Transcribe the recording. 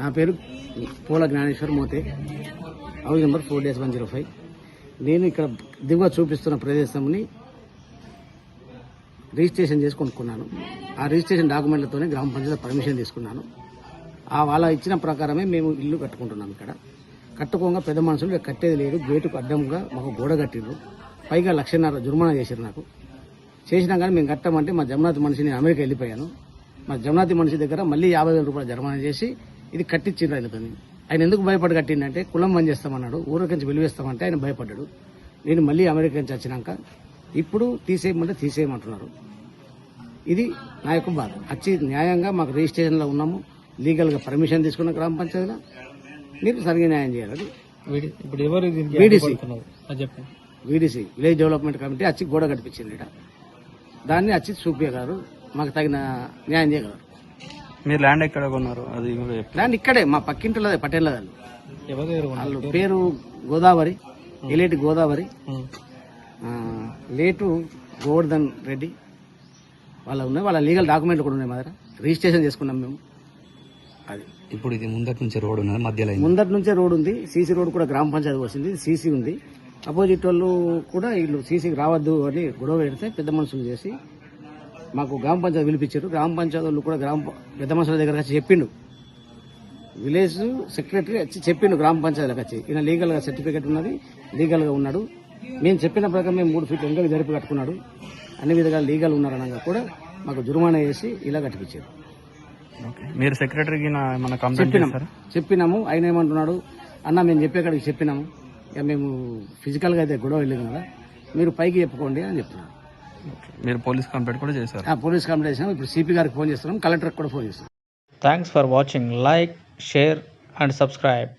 నా పేరు Poola Gnaneshwar Mothe. House number four dash one zero five. నేను ఇక్కడ దిగువ చూపిస్తున్న ప్రదేశంని రిజిస్ట్రేషన్ చేసి కొనుక్కున్నాను. ఆ రిజిస్ట్రేషన్ డాక్యుమెంట్లతోనే గ్రామ పంచాయతీ పర్మిషన్ తీసుకున్నాను. ఆ వాళ్ళ ఇచ్చిన ప్రకారమే మేము ఇల్లు కట్టుకుంటున్నాం ఇక్కడ. కట్టుకోగా పెద్ద మనుషులు కట్టేది లేదు. గేటుకు అడ్డంగా మాకు గోడ కట్టిండ్రు పైగా లక్షన్నర జుర్మానా చేశారు నాకు. చేసినా కానీ మేము కట్టమంటే మా జగన్నాథ్ మనిషి నేను అమెరికా వెళ్ళిపోయాను. మా జగన్నాథ్ మనిషి దగ్గర మళ్ళీ యాభై వేల రూపాయలు జుర్మానా చేసి ఇది కట్టించిండ్రు ఆయనతోని ఆయన ఎందుకు భయపడి కట్టిండంటే కులం బంద్ చేస్తామన్నాడు ఊరికి నుంచి వెలివేస్తామంటే ఆయన భయపడ్డాడు. నేను మళ్ళీ అమెరికా నుంచి వచ్చినాక ఇప్పుడు తీసేయమంటే తీసేయమంటున్నారు. ఇది నా యొక్క బాధ. వచ్చి న్యాయంగా మాకు రిజిస్ట్రేషన్లో ఉన్నాము లీగల్గా పర్మిషన్ తీసుకున్న గ్రామ పంచాయతీలో మీరు సరిగ్గా న్యాయం చేయాలి. ఇప్పుడు ఎవరు వీడిసి. విలేజ్ డెవలప్మెంట్ కమిటీ వచ్చి గోడ కట్టించింది దాన్ని వచ్చి సూపియ గారు మాకు తగిన న్యాయం చేయగలరు. మీరు ల్యాండ్ ఎక్కడ కొన్నారు? అది కూడా చెప్పండి. దాన్ని ఇక్కడే మా పక్కింటిలో పటేల్ వాళ్ళు ఎవరి దగ్గర? వాళ్ళు పేరు? గోదావరి ఎలేటి గోదావరి. ఆ, లేటు గోవర్ధన్ రెడ్డి వాళ్ళ ఉన్నాయి వాళ్ళ లీగల్ డాక్యుమెంట్లు కూడా ఉన్నాయి మా దగ్గర. రిజిస్ట్రేషన్ చేసుకున్నాం మేము. అది. ఇప్పుడు ఇది ముందటి నుంచి రోడ్ ఉన్నది మధ్యలో అయింది. ముందటి నుంచే రోడ్ ఉంది సీసీ రోడ్ కూడా గ్రామ పంచాయతీ వచ్చింది సీసీ ఉంది. అపోజిట్ వాళ్ళు కూడా వీళ్ళు సీసీకి రావద్దు అని గొడవ పెడితే పెద్ద మనుషులు చేసి మాకు గ్రామ పంచాయతీ పిలిపించారు. గ్రామ పంచాయతీ వాళ్ళు కూడా గ్రామ పెద్ద మనుషుల దగ్గర వచ్చి చెప్పిండు. విలేజ్ సెక్రటరీ వచ్చి చెప్పిండు గ్రామ పంచాయతీలకు వచ్చి. ఈయన లీగల్గా సర్టిఫికేట్ ఉన్నది లీగల్గా ఉన్నాడు. మేము చెప్పిన ప్రకారం మేము మూడు ఫీట్లు వెంకలు జరిపి కట్టుకున్నాడు. అన్ని విధాలుగా లీగల్ ఉన్నారనగా కూడా మాకు జుర్మానా వేసి ఇలా కట్టిపించారు. ఓకే. మీరు సెక్రటరీకి నా- ఏమన్నా కంప్లైంట్ చెప్పినాం. చేస్తారా? చెప్పినాము. ఆయన ఏమంటున్నాడు? అన్న మేము చెప్పేకాడికి చెప్పినాము. ఇక మేము ఫిజికల్గా అయితే గొడవ వెళ్ళింది కదా. మీరు పైకి చెప్పుకోండి అని చెప్తున్నారు ఓకే. మీరు పోలీస్ కంప్లైంట్ కూడా చేశారు. ఆ పోలీస్ కంప్లైంట్ చేసినాం ఇప్పుడు సిపి గారికి ఫోన్ చేస్తున్నాం. కలెక్టర్కి కూడా ఫోన్ చేస్తున్నాం. Thanks for watching like share and subscribe